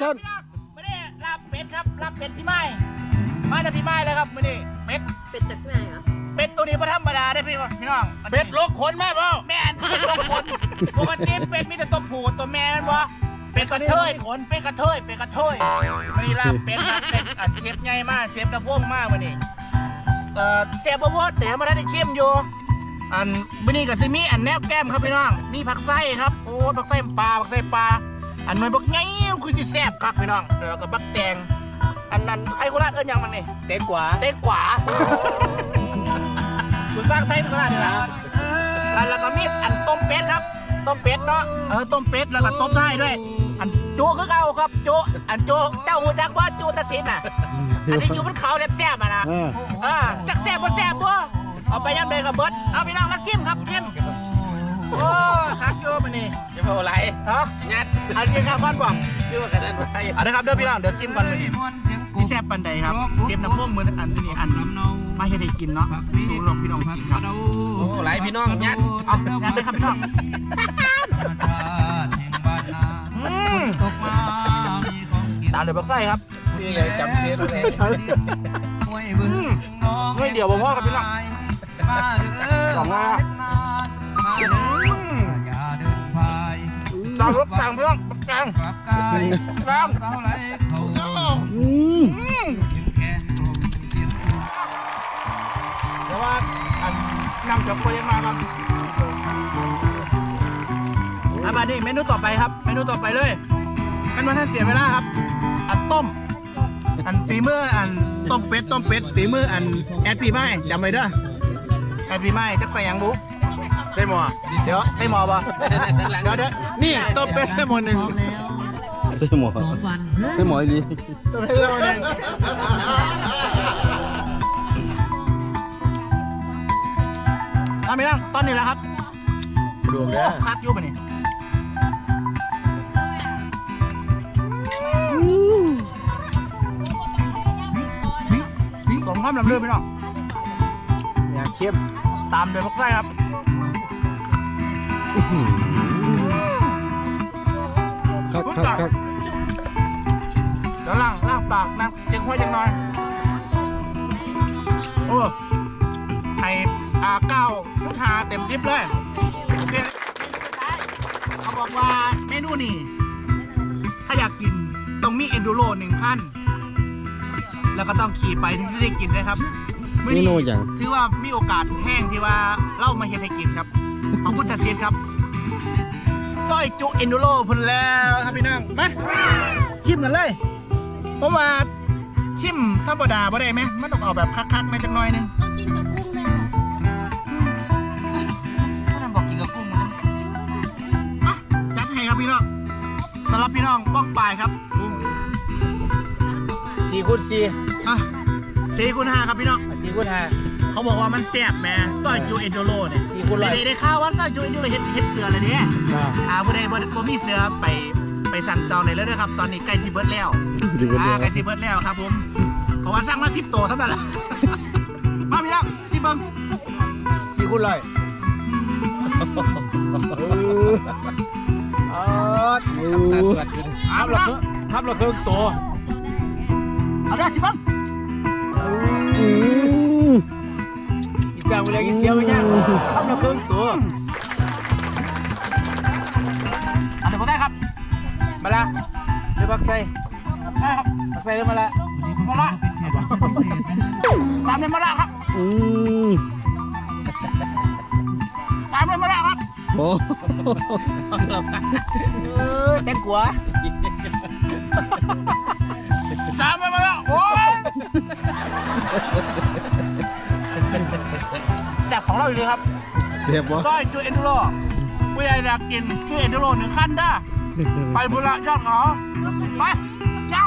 เชิญไม่ได้ลาบเป็ดครับลาบเป็ดพี่ไม้มาจากพี่ไม้เลยครับไม่ได้เป็ดเป็ดจากไหนอะเป็ดตัวนี้ไม่ธรรมดาได้อพี่พี่น้องเป็ดลกขนแม่เปล่าแม่นเป็ดตัวคนปกติเป็ดมีแต่ตัวผู้ตัวแม่แมันบ่เป็นกระเทยขนเป็นกระเทยเป็นกระเทยวันนี้ลาบเป็ดครับเป็ดอัดเชฟใหญ่มากเชฟกระพงมากวันนี้เอ่อแซ่บบ่พอแต่มาได้ชิมอยู่อันวันนี้ก็สิมีอันแนบแก้มครับพี่น้องมีผักไส้ครับโอ้ผักไส้ปลาผักไส้ปลาอันหน่วยบักไง คือสิแซ่บครับพี่น้องแล้วก็บักแตงอันนั้นไอ้โคราชเอิ้นหยังมันนี่เต็งกว่าเต้กว่าคุณสร้างไส้โคราชนี่แหละอันแล้วก็มีอันต้มเป็ดครับ ต้มเป็ดเนาะเออต้มเป็ดแล้วก็ต้มได้ด้วย อันจูคือเก่าครับจูอันจูเจ้าหูจักว่าจูตะสินอะ อันนี้อยู่บนเขาแซ่บๆอะนะเอออ่าจักแซ่บบ่แซ่บบ่เอาไปย่ำเลยกับเบิร์ดเอาพี่น้องมาซิมครับซิมโอ้คักโยมันนี่จะเท่าไรเนาะงัดอันนี้ครับพ่อนบอก ชื่อว่ากันนั้นไว้เอาละครับเดี๋ยวพี่น้องเดี๋ยวซิมก่อนมื้อนี้ที่แซ่บปันใดครับเตรียมน้ำพวกมืออันนี้อันมาเฮ็ดให้กินเนาะดูลองพี่น้องกินครับโอ้ไหลพี่น้องงัดเอางานเลยครับพี่น้องอืมตามเลยบักไส้ครับชื่อเลยจำเสียเลยอืมไม่เดี๋ยวบ่พ่อครับพี่น้องสองหน้าตามรถสั่งพี่น้อง บักกลางกลางอืมเดี๋ยวว่าอันนำจากโคยังมาครับอามานี่เมนูต่อไปครับ เมนูต่อไปเลยกันมาท่านเสียเวลาครับ อันต้ม อันฝีมืออันต้มเป็ดต้มเป็ดฝีมืออันแอดปีไม้จำไว้เด้อแอดปีไม้จะใส่ยังบุ๊ ใช่หมอเดี๋ยวได้หมอป่ะเดี๋ยวเดี๋ยวนี่ต้มเป็ดใช่หมอหนึ่งใช่หมอใช่หมออีหลีต้มเป็ดหมอหนึ่งเอาไม่นั่งตอนนี้แหละครับรวมโอ้แล้วคักอยุ่ปะนี่สมคำลำเลือพี่น้องอยากเข้มตามโดยพวกไส้ครับ คักคักคักเดี๋ยวล่างล่างปากนะเจ๊งห้วยจังหน่อย โอ้ไออาเก้าลูกหาเต็มทิปเลยโอเคเขาบอกว่าเมนูนี่ ถ้าอยากกินต้องมีเอนดูโรหนึ่งขั้น แล้วก็ต้องขี่ไปถึงจะได้กินนะครับ เมนูอย่าง ถือว่ามีโอกาสแห้งที่ว่าเล่ามาเฮ็ดให้กินครับ ขอบคุณตัดสินครับซอยจุเอนดูโรพุ่นแล้วครับพี่น้องมาชิมกันเลยเพราะว่าชิมธรรมดาบ่ได้ไหมมันต้องเอาแบบคักๆในจังหน่อยหนึงต้องกินกับกุ้งเลยค่ะถ้าทำบอกกินกับกุ้งมันอะจัดให้ครับพี่น้องสำหรับพี่น้องป้องปลายครับกุ้ง สี่คูณสี่อะสี่คูณห้าครับพี่น้องสี่ คูณห้าเขาบอกว่ามันแซ่บแม่ซอยจูเอนโดโรเนี่ยสี่คูณร้อย ได้ได้ข่าวว่าซอยจูเอนโดโรเฮ็ดเฮ็ดเสือเลยเนี่ยอ่าผู้ใดบ่บ่มีเสือไปไปสั่งจองได้เลยเด้อครับ ตอนนี้ใกล้สิเบิดแล้วดีกว่าอ่าเดิใกล้สิเบิดแล้วครับผมเพราะว่าสั่งมา10ตัวเท่านั้นแหละมาพี่น้องสิเบิ่งสี่คูณร้อยโอ้ทำตาสวดขึ้นเอาทำละละทำละเครื่องตัว เอาเด้อสิเบิ่ง อืมอี จ้างเวลากินเสียวไปย่างทำละเครื่องตัวเอาเดี๋ยวบ่ได้ครับ มาละเดี๋ยวบักใส่ได้ครับบักใส่เดี๋ยวมาละมาละตามเลยมาละครับอืมตามเลยมาละครับโอ้เออแต่กลัวตามเลยมาละโอ้ย แซ่บของเราอยู่เลยครับเสียบวะก้อจุเอนดูโรผู้ใหญ่อยากกินจุเอนดูโรหนึ่งขั้นได้ไปบุระยอดเหอไปเจ้า